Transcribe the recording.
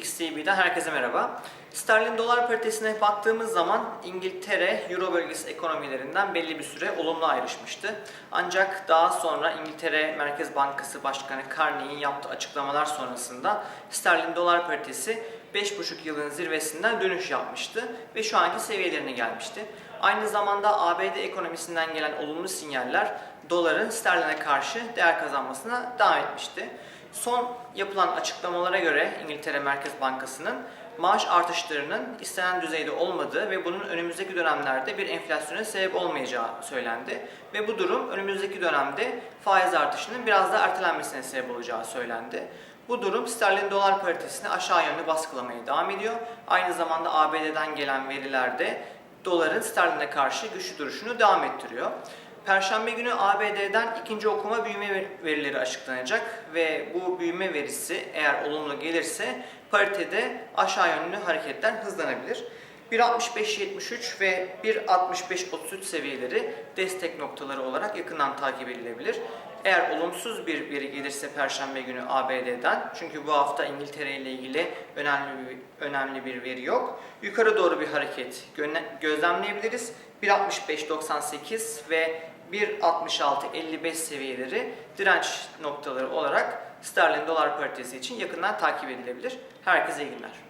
XTB'den herkese merhaba. Sterlin dolar paritesine baktığımız zaman İngiltere, Euro bölgesi ekonomilerinden belli bir süre olumlu ayrışmıştı. Ancak daha sonra İngiltere Merkez Bankası Başkanı Carney'in yaptığı açıklamalar sonrasında sterlin dolar paritesi 5,5 yılın zirvesinden dönüş yapmıştı ve şu anki seviyelerine gelmişti. Aynı zamanda ABD ekonomisinden gelen olumlu sinyaller doların sterline karşı değer kazanmasına devam etmişti. Son yapılan açıklamalara göre İngiltere Merkez Bankası'nın maaş artışlarının istenen düzeyde olmadığı ve bunun önümüzdeki dönemlerde bir enflasyona sebep olmayacağı söylendi. Ve bu durum önümüzdeki dönemde faiz artışının biraz da ertelenmesine sebep olacağı söylendi. Bu durum sterlin dolar paritesini aşağı yönlü baskılamaya devam ediyor. Aynı zamanda ABD'den gelen veriler de doların sterline karşı güçlü duruşunu devam ettiriyor. Perşembe günü ABD'den ikinci okuma büyüme verileri açıklanacak ve bu büyüme verisi eğer olumlu gelirse paritede aşağı yönlü hareketler hızlanabilir. 1.65.73 ve 1.65.33 seviyeleri destek noktaları olarak yakından takip edilebilir. Eğer olumsuz bir veri gelirse Perşembe günü ABD'den, çünkü bu hafta İngiltere ile ilgili önemli bir, önemli bir veri yok, yukarı doğru bir hareket gö- gözlemleyebiliriz. 1.65.98 ve 1.66.55 seviyeleri direnç noktaları olarak sterlin dolar paritesi için yakından takip edilebilir. Herkese iyi günler.